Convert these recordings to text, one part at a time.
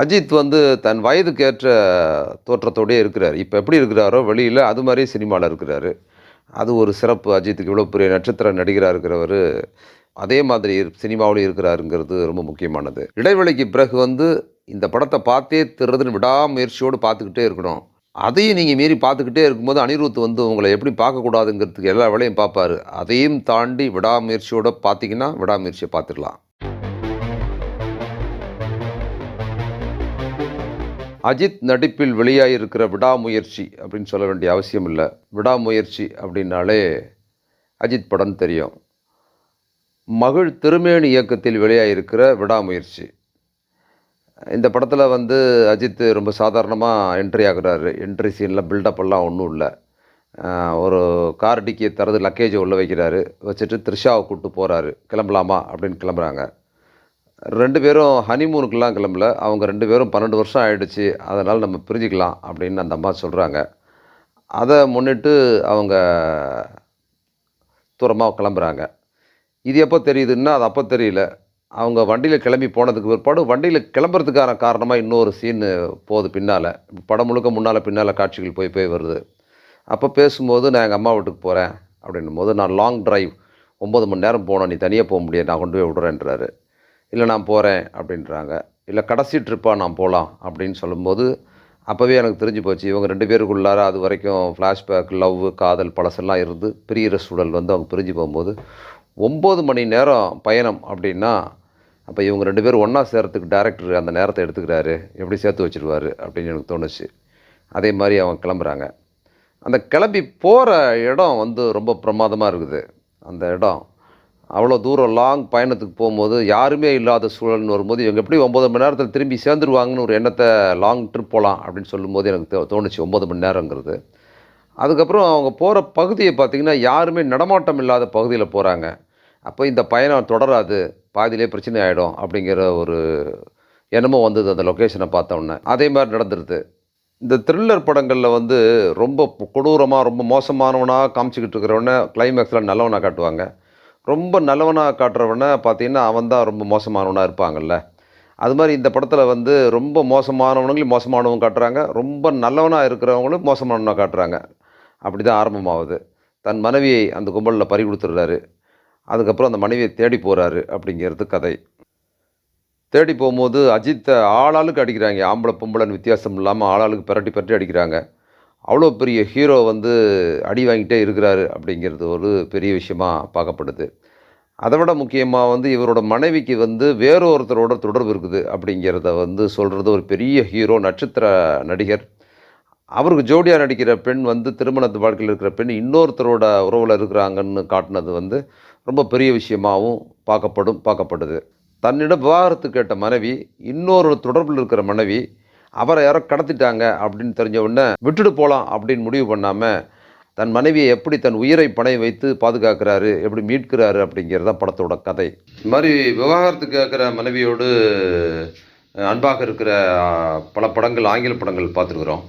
அஜித் வந்து தன் வயதுக்கு ஏற்ற தோற்றத்தோடயே இருக்கிறார். இப்போ எப்படி இருக்கிறாரோ வெளியில் அது மாதிரியே சினிமாவில் இருக்கிறாரு. அது ஒரு சிறப்பு. அஜித்துக்கு இவ்வளோ பெரிய நட்சத்திர நடிகராக இருக்கிறவர் அதே மாதிரி சினிமாவிலும் இருக்கிறாருங்கிறது ரொம்ப முக்கியமானது. இடைவெளிக்கு பிறகு வந்து இந்த படத்தை பார்த்தே திருறதுன்னு விடாமுயற்சியோடு பார்த்துக்கிட்டே இருக்கணும். அதையும் நீங்கள் மீறி பார்த்துக்கிட்டே இருக்கும்போது அனிருத் வந்து உங்களை எப்படி பார்க்கக்கூடாதுங்கிறதுக்கு எல்லா வேலையும் பார்ப்பாரு. அதையும் தாண்டி விடாமுயற்சியோடு பார்த்தீங்கன்னா விடாமுயற்சியை பார்த்துடலாம். அஜித் நடிப்பில் வெளியாகிருக்கிற விடாமுயற்சி அப்படின்னு சொல்ல வேண்டிய அவசியம் இல்லை. விடாமுயற்சி அப்படின்னாலே அஜித் படம் தெரியும். மகிழ் திருமேனி இயக்கத்தில் வெளியாகிருக்கிற விடாமுயற்சி. இந்த படத்தில் வந்து அஜித் ரொம்ப சாதாரணமாக என்ட்ரி ஆகுறாரு. என்ட்ரி சீனில் பில்டப் எல்லாம் ஒன்றும் இல்லை. ஒரு கார் டிக்கியை திறந்து லக்கேஜை உள்ளே வைக்கிறாரு. வச்சுட்டு த்ரிஷாவை கூப்பிட்டு போகிறாரு கிளம்பலாமா அப்படின்னு கிளம்புறாங்க. ரெண்டு பேரும் ஹனிமூனுக்கெல்லாம் கிளம்பல. அவங்க ரெண்டு பேரும் பன்னெண்டு வருஷம் ஆகிடுச்சு அதனால் நம்ம பிரிஞ்சுக்கலாம் அப்படின்னு அந்த அம்மா சொல்கிறாங்க அதை முன்னிட்டு அவங்க தூரமாக கிளம்புறாங்க. இது எப்போ தெரியுதுன்னா அது அப்போ தெரியல. அவங்க வண்டியில் கிளம்பி போனதுக்கு பிற்பாடு வண்டியில் கிளம்புறதுக்கான காரணமாக இன்னொரு சீனு போகுது பின்னால். படம் முழுக்க முன்னால் பின்னால் காட்சிகள் போய் போய் வருது. அப்போ பேசும்போது நான் எங்கள் அம்மா வீட்டுக்கு போகிறேன் அப்படின்னும் போது நான் லாங் ட்ரைவ் ஒம்பது மணி நேரம் போனோம் நீ தனியாக போக முடியாது. நான் கொண்டு போய் விடுறேன்றாரு. இல்லை நான் போகிறேன் அப்படின்றாங்க. இல்லை கடைசி ட்ரிப்பாக நான் போகலாம் அப்படின்னு சொல்லும்போது அப்போவே எனக்கு தெரிஞ்சு போச்சு. இவங்க ரெண்டு பேருக்குள்ளார அது வரைக்கும் ஃப்ளாஷ்பேக் லவ் காதல் பழசெல்லாம் இருந்து பிரியிற சூழல் வந்து அவங்க பிரிஞ்சு போகும்போது ஒம்பது மணி நேரம் பயணம் அப்படின்னா அப்போ இவங்க ரெண்டு பேரும் ஒன்றா சேர்த்துக்கு டேரக்டர் அந்த நேரத்தை எடுத்துக்கிறாரு. எப்படி சேர்த்து வச்சிருவாரு அப்படின்னு எனக்கு தோணுச்சு. அதே மாதிரி அவங்க கிளம்புறாங்க. அந்த கிளம்பி போகிற இடம் வந்து ரொம்ப பிரமாதமாக இருக்குது. அந்த இடம் அவ்வளோ தூரம் லாங் பயணத்துக்கு போகும்போது யாருமே இல்லாத சூழல்னு வரும்போது இவங்க எப்படி ஒம்பது மணி நேரத்தில் திரும்பி சேர்ந்துருவாங்கன்னு ஒரு எண்ணத்தை லாங் ட்ரிப் போகலாம் அப்படின்னு சொல்லும்போது எனக்கு தோ- தோணுச்சு ஒம்பது மணி நேரங்கிறது. அதுக்கப்புறம் அவங்க போகிற பகுதியை பார்த்திங்கன்னா யாருமே நடமாட்டம் இல்லாத பகுதியில் போகிறாங்க அப்போ இந்த பயணம் தொடராது பாதியிலே பிரச்சனை ஆகிடும் அப்படிங்கிற ஒரு எண்ணமும் வந்தது அந்த லொக்கேஷனை பார்த்தோன்னே அதே மாதிரி நடந்துருது. இந்த த்ரில்லர் படங்களில் வந்து ரொம்ப கொடூரமாக ரொம்ப மோசமானவனாக காமிச்சிக்கிட்டு இருக்கிறவன கிளைமேக்ஸில் நல்லவனாக காட்டுவாங்க. ரொம்ப நல்லவனாக காட்டுறவனை பார்த்தீங்கன்னா அவன் தான் ரொம்ப மோசமானவனாக இருப்பாங்கல்ல. அது மாதிரி இந்த படத்தில் வந்து ரொம்ப மோசமானவனுங்களையும் மோசமானவங்க காட்டுறாங்க. ரொம்ப நல்லவனாக இருக்கிறவங்களும் மோசமானவனாக காட்டுறாங்க. அப்படி தான் ஆரம்பமாகுது தன் மனைவியை அந்த கும்பலில் பறி கொடுத்துட்றாரு. அதுக்கப்புறம் அந்த மனைவியை தேடி போகிறாரு அப்படிங்கிறது கதை. தேடி போகும்போது அஜித்தை ஆளாளுக்கு அடிக்கிறாங்க. ஆம்பளை பொம்பளைன்னு வித்தியாசம் இல்லாமல் ஆளாளுக்கு பிரட்டி பிரட்டி அடிக்கிறாங்க. அவ்வளோ பெரிய ஹீரோ வந்து அடி வாங்கிட்டே இருக்கிறாரு அப்படிங்கிறது ஒரு பெரிய விஷயமா பார்க்கப்படுது. அதை விட முக்கியமாக வந்து இவரோட மனைவிக்கு வந்து வேற ஒருத்தரோட தொடர்பு இருக்குது அப்படிங்கிறத வந்து சொல்கிறது ஒரு பெரிய ஹீரோ நட்சத்திர நடிகர். அவருக்கு ஜோடியாக நடிக்கிற பெண் வந்து திருமணத்து வாழ்க்கையில் இருக்கிற பெண் இன்னொருத்தரோட உறவில் இருக்கிறாங்கன்னு காட்டினது வந்து ரொம்ப பெரிய விஷயமாகவும் பார்க்கப்படும் பார்க்கப்படுது. தன்னிடம் விவாகரத்து கேட்ட மனைவி இன்னொரு தொடர்பில் இருக்கிற மனைவி அவரை யாரோ கடத்திட்டாங்க அப்படின்னு தெரிஞ்ச உடனே விட்டுட்டு போகலாம் அப்படின்னு முடிவு பண்ணாமல் தன் மனைவியை எப்படி தன் உயிரை பணைய வைத்து பாதுகாக்கிறாரு எப்படி மீட்கிறாரு அப்படிங்கிறத படத்தோட கதை. இது மாதிரி விவாகரத்து கேட்குற மனைவியோடு அன்பாக இருக்கிற பல படங்கள் ஆங்கில படங்கள் பார்த்துருக்குறோம்.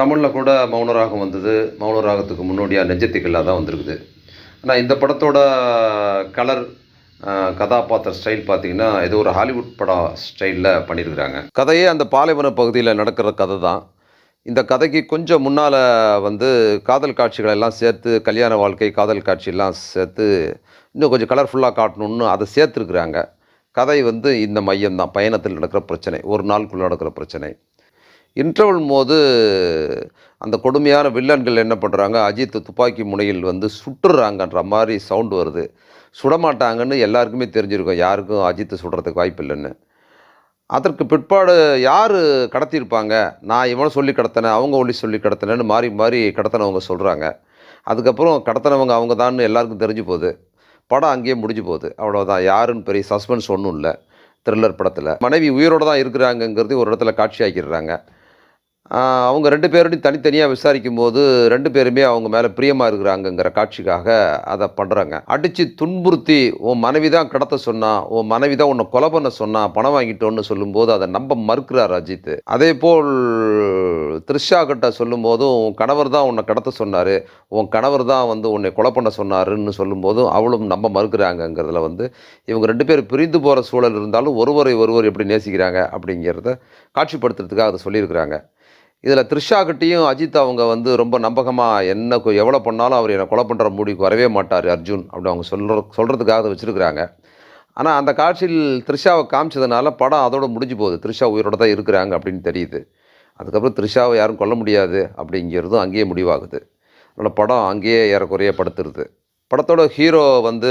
தமிழில் கூட மௌனராகம் வந்தது. மௌனராகத்துக்கு முன்னோடியாக நெஞ்சத்திகளாக தான் வந்திருக்குது. ஆனால் இந்த படத்தோட கலர் கதாபாத்திர ஸ்டைல் பார்த்தீங்கன்னா ஏதோ ஒரு ஹாலிவுட் படம் ஸ்டைலில் பண்ணியிருக்கிறாங்க. கதையே அந்த பாலைவன பகுதியில் நடக்கிற கதை தான். இந்த கதைக்கு கொஞ்சம் முன்னால் வந்து காதல் காட்சிகளெல்லாம் சேர்த்து கல்யாண வாழ்க்கை காதல் காட்சியெல்லாம் சேர்த்து இன்னும் கொஞ்சம் கலர்ஃபுல்லாக காட்டணும்னு அதை சேர்த்துருக்குறாங்க. கதை வந்து இந்த மையம் தான். பயணத்தில் நடக்கிற பிரச்சனை ஒரு நாளுக்குள்ளே நடக்கிற பிரச்சனை. இன்டர்வல் போது அந்த கொடுமையான வில்லன்கள் என்ன பண்ணுறாங்க அஜித் துப்பாக்கி முனையில் வந்து சுட்டுறாங்கன்ற மாதிரி சவுண்டு வருது. சுடமாட்டாங்கன்னு எல்லாருக்குமே தெரிஞ்சிருக்கும். யாருக்கும் அஜித்தை சுடுறதுக்கு வாய்ப்பு இல்லைன்னு அதற்கு பிற்பாடு யார் கடத்தியிருப்பாங்க? நான் இவனை சொல்லி கடத்தினேன் அவங்க ஒளி சொல்லி கடத்தினேன்னு மாறி மாறி கடத்தினவங்க சொல்கிறாங்க அதுக்கப்புறம் கடத்தினவங்க அவங்க தான் எல்லாருக்கும் தெரிஞ்சு போகுது. படம் அங்கேயே முடிஞ்சு போகுது. அவ்வளோதான் யாருன்னு பெரிய சஸ்பென்ஸ் ஒன்றும் இல்லை. த்ரில்லர் படத்தில். மனைவி உயிரோடு தான் இருக்கிறாங்கங்கிறது ஒரு இடத்துல காட்சி ஆக்கிடுறாங்க அவங்க ரெண்டு பேரோடையும் தனித்தனியாக விசாரிக்கும் போது ரெண்டு பேருமே அவங்க மேலே பிரியமாக இருக்கிறாங்கங்கிற காட்சிக்காக அதை பண்ணுறாங்க அடித்து துன்புறுத்தி உன் மனைவி தான் கடத்த சொன்னான் உன் மனைவி தான் உன்னை கொலை பண்ண சொன்னான் பணம் வாங்கிட்டோன்னு சொல்லும்போது அதை நம்ப மறுக்கிறார் அஜித். அதே போல் த்ரிஷா கிட்ட சொல்லும்போதும் உன் கணவர் தான் உன்னை கடத்த சொன்னார் உன் கணவர் தான் வந்து உன்னை கொலை பண்ண சொன்னாருன்னு சொல்லும்போதும் அவளும் நம்ப மறுக்கிறாங்கங்கிறதுல வந்து இவங்க ரெண்டு பேரும் பிரிந்து போகிற சூழல் இருந்தாலும் ஒருவரை ஒருவர் எப்படி நேசிக்கிறாங்க அப்படிங்கிறத காட்சிப்படுத்துறதுக்காக அதை சொல்லியிருக்கிறாங்க. இதில் த்ரிஷாக்கிட்டேயும் அஜித் அவங்க வந்து ரொம்ப நம்பகமாக என்ன கொ- எவ்வளோ பண்ணாலும் அவர் என்னை கொலை பண்ணுற முடிவுக்கு வரவே மாட்டார் அர்ஜுன் அப்படி அவங்க சொல்கிற சொல்கிறதுக்காக அதை வச்சுருக்கிறாங்க. ஆனால் அந்த காட்சியில் த்ரிஷாவை காமிச்சதுனால படம் அதோடு முடிஞ்சு போகுது. த்ரிஷா உயிரோட தான் இருக்கிறாங்க அப்படின்னு தெரியுது. அதுக்கப்புறம் த்ரிஷாவை யாரும் கொல்ல முடியாது அப்படிங்கிறதும் அங்கேயே முடிவாகுது. அதனால் படம் அங்கேயே ஏறக்குறைய படுத்துருது. படத்தோட ஹீரோ வந்து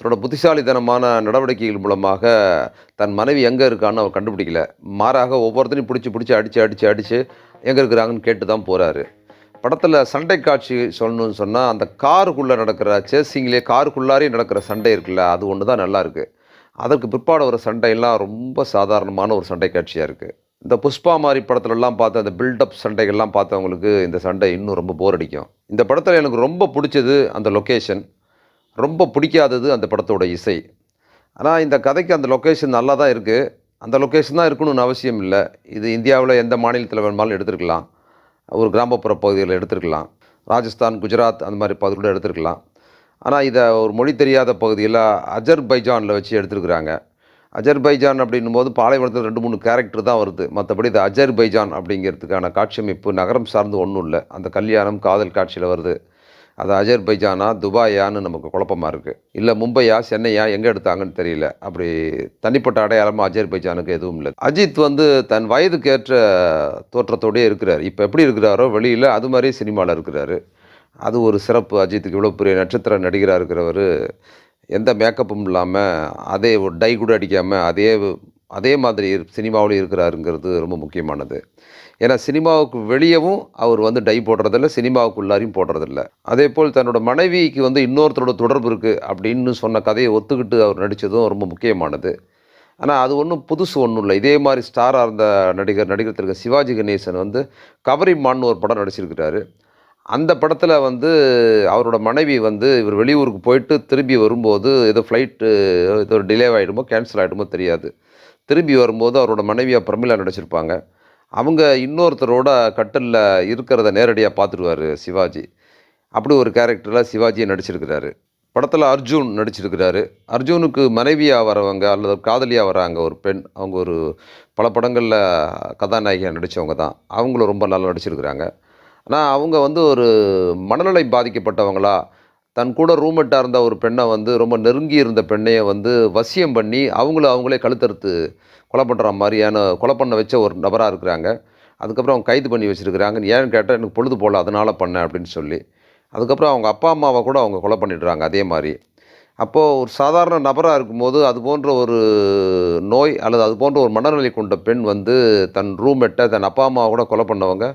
தன்னோட புத்திசாலித்தனமான நடவடிக்கைகள் மூலமாக தன் மனைவி எங்கே இருக்கான்னு அவர் கண்டுபிடிக்கல. மாறாக ஒவ்வொருத்தரையும் பிடிச்சி பிடிச்சி அடித்து அடித்து அடித்து எங்கே இருக்கிறாங்கன்னு கேட்டு தான் போகிறாரு படத்தில் சண்டை காட்சி சொல்லணும்னு சொன்னால் அந்த காருக்குள்ளே நடக்கிற சேசிங்லேயே காருக்குள்ளாரே நடக்கிற சண்டை இருக்குல்ல அது ஒன்று தான் நல்லாயிருக்கு அதற்கு பிற்பாடு வர சண்டையெல்லாம் ரொம்ப சாதாரணமான ஒரு சண்டை காட்சியாக இருக்குது இந்த புஷ்பா மாதிரி படத்துலலாம் பார்த்து அந்த பில்டப் சண்டைகள்லாம் பார்த்தவங்களுக்கு இந்த சண்டை இன்னும் ரொம்ப போர் அடிக்கும். இந்த படத்தில் எனக்கு ரொம்ப பிடிச்சது அந்த லொக்கேஷன் ரொம்ப பிடிக்காதது அந்த படத்தோட இசை. ஆனால் இந்த கதைக்கு அந்த லொக்கேஷன் நல்லா தான் இருக்குது அந்த லொக்கேஷன் தான் இருக்கணும்னு அவசியம் இல்லை. இது இந்தியாவில் எந்த மாநிலத்தில் வேணுமாலும் எடுத்துருக்கலாம். ஒரு கிராமப்புற பகுதியில் எடுத்துருக்கலாம். ராஜஸ்தான் குஜராத் அந்த மாதிரி பகுதியில் எடுத்துருக்கலாம். ஆனால் இதை ஒரு மொழி தெரியாத பகுதியில் அஜர்பைஜானில் வச்சு எடுத்துருக்குறாங்க. அஜர்பைஜான் அப்படின்னும் போது பாலைவனத்தில் ரெண்டு மூணு கேரக்டர் தான் வருது. மற்றபடி இது அஜர்பைஜான் அப்படிங்கிறதுக்கான காட்சியமைப்பு நகரம் சார்ந்து ஒன்றும் இல்லை. அந்த கல்யாணம் காதல் காட்சியில் வருது. அது அஜர்பைஜானா துபாயான்னு நமக்கு குழப்பமாக இருக்குது இல்லை மும்பையா சென்னையா எங்கே எடுத்தாங்கன்னு தெரியல. அப்படி தனிப்பட்ட அடையாளமாக அஜர்பைஜானுக்கு எதுவும் இல்லை. அஜித் வந்து தன் வயதுக்கு ஏற்ற தோற்றத்தோடயே இருக்கிறார். இப்போ எப்படி இருக்கிறாரோ வெளியில் அது மாதிரியே சினிமாவில் இருக்கிறாரு. அது ஒரு சிறப்பு. அஜித்துக்கு இவ்வளோ பெரிய நட்சத்திர நடிகராக இருக்கிறவர் எந்த மேக்கப்பும் இல்லாமல் அதே ஒரு டை கூட அடிக்காமல் அதே அதே மாதிரி சினிமாவில் இருக்கிறாருங்கிறது ரொம்ப முக்கியமானது. ஏன்னா சினிமாவுக்கு வெளியவும் அவர் வந்து டை போடுறதில்ல சினிமாவுக்கு உள்ளாரையும் போடுறதில்ல. அதே போல் தன்னோட மனைவிக்கு வந்து இன்னொருத்தரோட தொடர்பு இருக்குது அப்படின்னு சொன்ன கதையை ஒத்துக்கிட்டு அவர் நடித்ததும் ரொம்ப முக்கியமானது. ஆனால் அது ஒன்றும் புதுசு ஒன்றும் இல்லை. இதே மாதிரி ஸ்டாராக இருந்த நடிகர் நடிகர் திரு சிவாஜி கணேசன் வந்து கவரிமான்னு ஒரு படம் நடிச்சிருக்கிறாரு. அந்த படத்தில் வந்து அவரோட மனைவி வந்து இவர் வெளியூருக்கு போயிட்டு திரும்பி வரும்போது ஏதோ ஃப்ளைட்டு ஏதோ டிலே ஆகிடுமோ கேன்சல் ஆகிடுமோ தெரியாது. திரும்பி வரும்போது அவரோட மனைவியாக பிரமிளா நடிச்சிருப்பாங்க. அவங்க இன்னொருத்தரோட கட்டிலில் இருக்கிறத நேரடியாக பார்த்துருவார் சிவாஜி. அப்படி ஒரு கேரக்டரில் சிவாஜியை நடிச்சிருக்கிறாரு. படத்தில் அர்ஜுன் நடிச்சிருக்கிறாரு. அர்ஜுனுக்கு மனைவியாக வரவங்க அல்லது காதலியாக வராங்க ஒரு பெண் அவங்க ஒரு பல படங்களில் கதாநாயகியாக நடித்தவங்க தான். அவங்களும் ரொம்ப நல்லா நடிச்சிருக்கிறாங்க. ஆனால் அவங்க வந்து ஒரு மனநிலை பாதிக்கப்பட்டவங்களா? தன் கூட ரூம்மெட்டாக இருந்த ஒரு பெண்ணை வந்து ரொம்ப நெருங்கி இருந்த பெண்ணையை வந்து வசியம் பண்ணி அவங்கள அவங்களே கழுத்தறுத்து கொலை பண்ணுற மாதிரியான கொலை பண்ண வச்ச ஒரு நபராக இருக்கிறாங்க. அதுக்கப்புறம் அவங்க கைது பண்ணி வச்சுருக்கிறாங்க. ஏன்னு கேட்டால் எனக்கு பொழுது போல அதனால் பண்ணேன் அப்படின்னு சொல்லி. அதுக்கப்புறம் அவங்க அப்பா அம்மாவை கூட அவங்க கொலை பண்ணிடுறாங்க அதே மாதிரி. அப்போது ஒரு சாதாரண நபராக இருக்கும்போது அது போன்ற ஒரு நோய் அல்லது அது போன்ற ஒரு மனநிலை கொண்ட பெண் வந்து தன் ரூம்மேட்டை தன் அப்பா அம்மாவை கூட கொலை பண்ணவங்க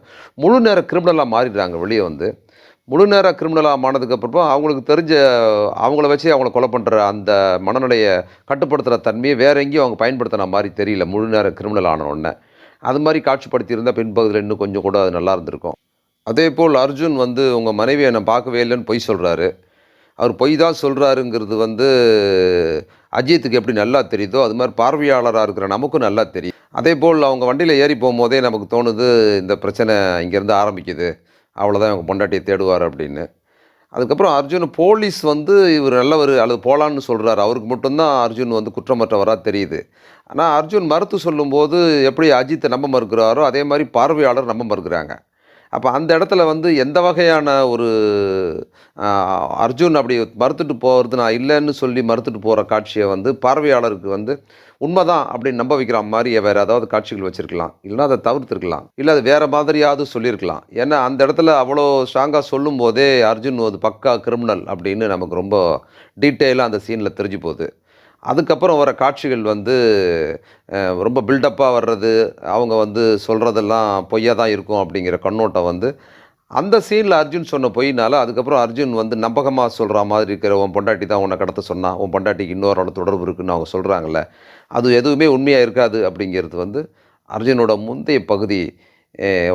முழு நேர கிரிமினலாக மாறிடுறாங்க வெளியே வந்து. முழு நேர கிரிமினலாக ஆனதுக்கப்புறம் அவங்களுக்கு தெரிஞ்ச அவங்கள வச்சு அவங்கள கொலை பண்ணுற அந்த மனநிலையை கட்டுப்படுத்துகிற தன்மையை வேற எங்கேயும் அவங்க பயன்படுத்தின மாதிரி தெரியல முழு நேர கிரிமினல் ஆன உடனே. அது மாதிரி காட்சிப்படுத்தியிருந்தால் பின்பகுதியில் இன்னும் கொஞ்சம் கூட அது நல்லா இருந்திருக்கும். அதே போல் அர்ஜுன் வந்து உங்கள் மனைவியை நான் பார்க்கவே இல்லைன்னு பொய் சொல்கிறாரு அவர் பொய் தான் சொல்கிறாருங்கிறது வந்து அஜித்துக்கு எப்படி நல்லா தெரியுதோ அது மாதிரி பார்வையாளராக இருக்கிற நமக்கும் நல்லா தெரியும். அதே போல் அவங்க வண்டியில் ஏறி போகும்போதே நமக்கு தோணுது இந்த பிரச்சனை இங்கேருந்து ஆரம்பிக்குது. அவ்வளோதான் இவங்க பொண்டாட்டியை தேடுவார் அப்படின்னு. அதுக்கப்புறம் அர்ஜுன் போலீஸ் வந்து இவர் நல்லவர் அல்லது போலான்னு சொல்கிறாரு அவருக்கு மட்டும்தான் அர்ஜுன் வந்து குற்றமற்றவராக தெரியுது. ஆனால் அர்ஜுன் மறுத்து சொல்லும்போது எப்படி அஜித்தை நம்ப மறுக்கிறாரோ அதே மாதிரி பார்வையாளர் நம்ப மறுக்கிறாங்க. அப்போ அந்த இடத்துல வந்து எந்த வகையான ஒரு அர்ஜுன் அப்படி மறுத்துட்டு போகிறது நான் இல்லைன்னு சொல்லி மறுத்துட்டு போகிற காட்சியை வந்து பார்வையாளருக்கு வந்து உண்மைதான் அப்படின்னு நம்ப வைக்கிற மாதிரி வேறு ஏதாவது காட்சிகள் வச்சுருக்கலாம். இல்லைன்னா அதை தவிர்த்துருக்கலாம். இல்லை அது வேறு மாதிரியாவது சொல்லியிருக்கலாம். ஏன்னா அந்த இடத்துல அவ்வளோ ஸ்ட்ராங்காக சொல்லும் போதே அர்ஜுன் ஒரு பக்கா கிரிமினல் அப்படின்னு நமக்கு ரொம்ப டீட்டெயிலாக அந்த சீனில் தெரிஞ்சு போகுது. அதுக்கப்புறம் வர காட்சிகள் வந்து ரொம்ப பில்டப்பாக வர்றது அவங்க வந்து சொல்கிறதெல்லாம் பொய்யாக தான் இருக்கும் அப்படிங்கிற கண்ணோட்டம் வந்து அந்த சீனில் அர்ஜுன் சொன்ன பொய்னால அதுக்கப்புறம் அர்ஜுன் வந்து நம்பகமாக சொல்கிற மாதிரி இருக்கிற உன் பொண்டாட்டி தான் உன்னை கடத்த சொன்னால் உன் பொண்டாட்டிக்கு இன்னொரு தொடர்பு இருக்குன்னு அவங்க சொல்கிறாங்கல்ல அது எதுவுமே உண்மையாக இருக்காது அப்படிங்கிறது வந்து அர்ஜுனோட முந்தைய பகுதி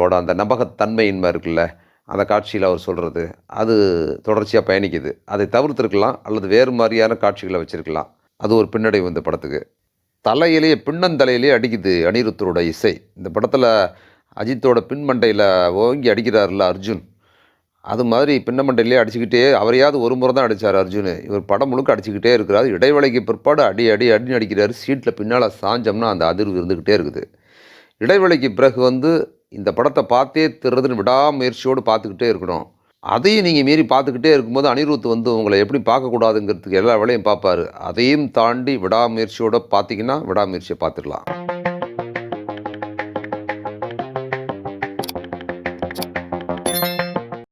ஓட அந்த நம்பகத்தன்மையின்மை இருக்குல்ல அந்த காட்சியில் அவர் சொல்கிறது அது தொடர்ச்சியாக பயணிக்குது. அதை தவிர்த்துருக்கலாம் அல்லது வேறு மாதிரியான காட்சிகளை வச்சுருக்கலாம். அது ஒரு பின்னடைவு இந்த படத்துக்கு. தலையிலேயே பின்னந்தலையிலேயே அடிக்குது அனிருத்தரோட இசை. இந்த படத்தில் அஜித்தோட பின்மண்டையில் ஓங்கி அடிக்கிறாருல்ல அர்ஜுன். அது மாதிரி பின்னமண்டையிலே அடிச்சுக்கிட்டே அவரையாவது ஒரு முறை தான் அடித்தார் அர்ஜுன். இவர் படம் முழுக்க அடிச்சுக்கிட்டே இருக்கிறார். இடைவேளைக்கு பிற்பாடு அடி அடி அடின்னு அடிக்கிறாரு சீட்டில் பின்னால் சாஞ்சோம்னா அந்த அதிர்வு இருந்துக்கிட்டே இருக்குது. இடைவேளைக்கு பிறகு வந்து இந்த படத்தை பார்த்தே திருறதுன்னு விடாமுயற்சியோடு பார்த்துக்கிட்டே இருக்கணும். அதையும் நீங்கள் மீறி பார்த்துக்கிட்டே இருக்கும்போது அனிருத் வந்து உங்களை எப்படி பார்க்கக்கூடாதுங்கிறதுக்கு எல்லா வேலையும் பார்ப்பாரு. அதையும் தாண்டி விடாமுயற்சியோடு பார்த்தீங்கன்னா விடாமுயற்சியை பார்த்துடலாம்.